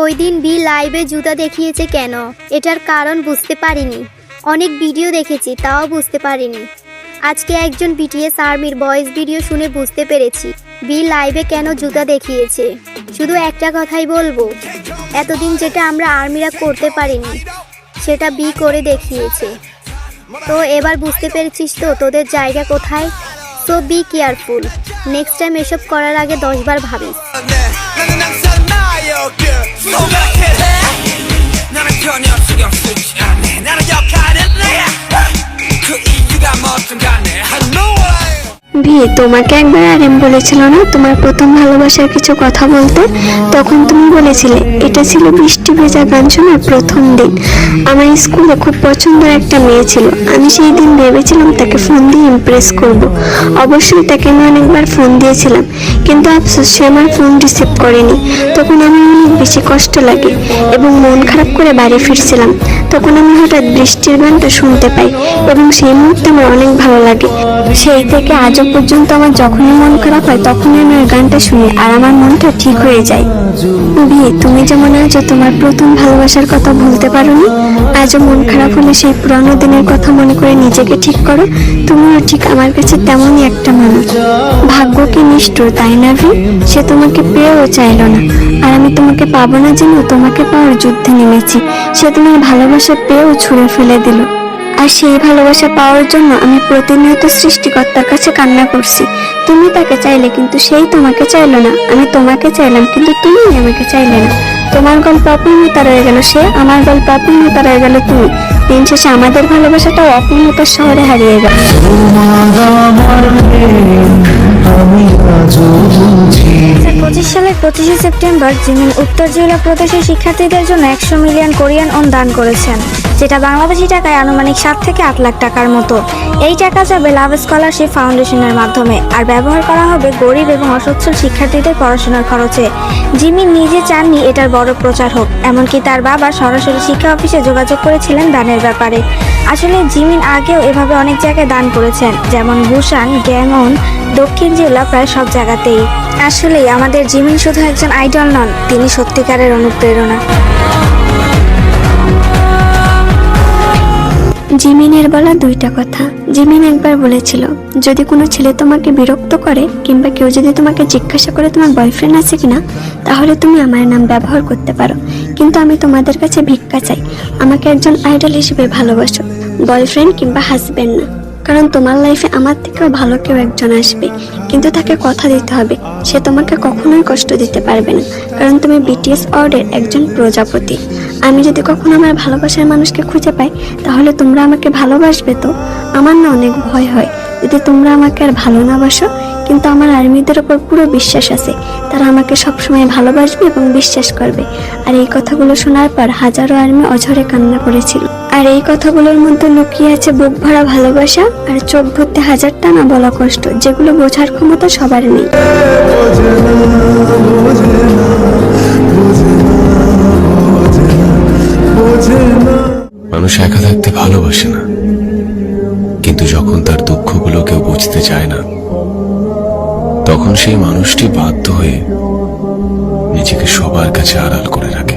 ওই দিন বি লাইভে জুতা দেখিয়েছে কেন? এটার কারণ বুঝতে পারিনি। অনেক ভিডিও দেখেছি, তাও বুঝতে পারিনি। আজকে একজন বিটিএস আর্মির ভয়েস ভিডিও শুনে বুঝতে পেরেছি বি লাইভে কেন জুতা দেখিয়েছে। শুধু একটা কথাই বলব, এতদিন যেটা আমরা আর্মিরা করতে পারিনি, সেটা বি করে দেখিয়েছে। তো এবার বুঝতে পেরেছিস তো, তোদের জায়গা কোথায়? তো বি কেয়ারফুল নেক্সট টাইম এসব করার আগে দশবার ভাবিস। 전혀 신경 쓰지 않네. 나는 역할은 내야 그 이유가 뭐든 간에 I know I ভি, তোমাকে একবার আরেম বলেছিল না? তোমার প্রথম ভালোবাসার কিছু কথা বলতে? তখন তুমি বলেছিলে, এটা ছিল বৃষ্টি ভেজা গান শোনার প্রথম দিন। আমার স্কুলে খুব পছন্দের একটা মেয়ে ছিল। আমি সেই দিন ভেবেছিলাম তাকে ফোন দিয়ে ইমপ্রেস করব। অবশ্যই তাকে আমি অনেকবার ফোন দিয়েছিলাম। কিন্তু আফসোস, সে আমার ফোন রিসিভ করেনি। তখন আমার অনেক বেশি কষ্ট লাগে এবং মন খারাপ করে বাড়ি ফিরছিলাম। তখন আমি হঠাৎ বৃষ্টির গানটা শুনতে পাই এবং সেই মুহূর্তে আমার অনেক ভালো লাগে। সেই থেকে আজও পর্যন্ত আমার যখনই মন খারাপ হয়, তখনই আমি ওই গানটা শুনি আর আমার মনটা ঠিক হয়ে যায়। বিয়ে তুমি যেমন আজও তোমার প্রথম ভালোবাসার কথা ভুলতে পারোনি, আজও মন খারাপ হলে সেই পুরানো দিনের কথা মনে করে নিজেকে ঠিক করো, তুমিও ঠিক আমার কাছে তেমনই একটা মানুষ। ভাগ্য কি নিষ্ঠুর, তাই না ভি? সে তোমাকে পেয়েও চাইলো না। আর আমি তোমাকে পাবো না জেনেও তোমাকে পাওয়ার যুদ্ধে নেমেছি। সে তোমার ভালোবাসা পেয়েও ছুঁড়ে ফেলে দিল। আর সেই ভালোবাসা পাওয়ার জন্য আমি প্রতিনিয়ত সৃষ্টিকর্তার কাছে কান্না করছি। তুমি তাকে চাইলে কিন্তু সেই তোমাকে চাইলো না। আমি তোমাকে চাইলাম কিন্তু তুমি আমাকে চাইলে না। তোমার গল্প অপূর্ণতা রয়ে গেল সে, আমার গল্প অপূর্ণতা রয়ে গেল তুমি। দিন শেষে আমাদের ভালোবাসাটাও অপূর্ণতার শহরে হারিয়ে গেল। সালের পঁচিশে সেপ্টেম্বর জিমিন উত্তর জেলা প্রদেশের শিক্ষার্থীদের জন্য একশো মিলিয়ন কোরিয়ান ওন দান করেছেন, যেটা বাংলাদেশি টাকায় আনুমানিক সাত থেকে আট লাখ টাকার মতো। এই টাকা যাবে লাভ স্কলারশিপ ফাউন্ডেশনের মাধ্যমে, আর ব্যবহার করা হবে গরিব এবং অসচ্ছল শিক্ষার্থীদের পড়াশোনার খরচে। জিমিন নিজে চাননি, এটার বড় প্রচার হোক, এমনকি তার বাবা সরাসরি শিক্ষা অফিসে যোগাযোগ করেছিলেন দানের ব্যাপারে। আসলে জিমিন আগেও এভাবে অনেক জায়গায় দান করেছেন, যেমন বুসান গ্যাংন দক্ষিণ জেলা, প্রায় সব জায়গাতেই আসলেই আমাদের জিমিন শুধু একজন আইডল নন, তিনি সত্যিকারের অনুপ্রেরণা। জিমিনের বলা দুইটা কথা। জিমিন একবার বলেছিল, যদি কোনো ছেলে তোমাকে বিরক্ত করে কিংবা কেউ যদি তোমাকে জিজ্ঞাসা করে তোমার বয়ফ্রেন্ড আছে কিনা, তাহলে তুমি আমার নাম ব্যবহার করতে পারো। কিন্তু আমি তোমাদের কাছে ভিক্ষা চাই। আমাকে একজন আইডল হিসেবে ভালোবাসো বয়ফ্রেন্ড কিংবা হাজবেন্ড না। কারণ তোমার লাইফে আমার থেকেও ভালো কেউ একজন আসবে। কিন্তু তাকে কথা দিতে হবে। সে তোমাকে কখনোই কষ্ট দিতে পারবে না, কারণ তুমি বিটিএস অর্ডের একজন প্রজাপতি। আমি যদি কখনো আমার ভালোবাসার মানুষকে খুঁজে পাই, তাহলে তোমরা আমাকে ভালোবাসবে তো? আমার না অনেক ভয় হয়। যদি তোমরা আমাকে আর ভালো না বাসো কিন্তু আমার আর্মিদের ওপর পুরো বিশ্বাস আছে। তারা আমাকে সবসময় ভালোবাসবে এবং বিশ্বাস করবে। আর এই কথাগুলো শোনার পর হাজারো আর্মি অঝরে কান্না করেছিল। আর এই কথাগুলোর মধ্যে লুকিয়ে আছে বুক ভরা ভালোবাসা আর চোখ ভরতে হাজারটা না বলা কষ্ট, যেগুলো বোঝার ক্ষমতা সবার নেই। মানুষ একা থাকতে ভালোবাসে না। কিন্তু যখন তার দুঃখগুলো কেউ বুঝতে চায় না তখন সেই মানুষটি বাধ্য হয়ে নিজেকে সবার কাছে আড়াল করে রাখে।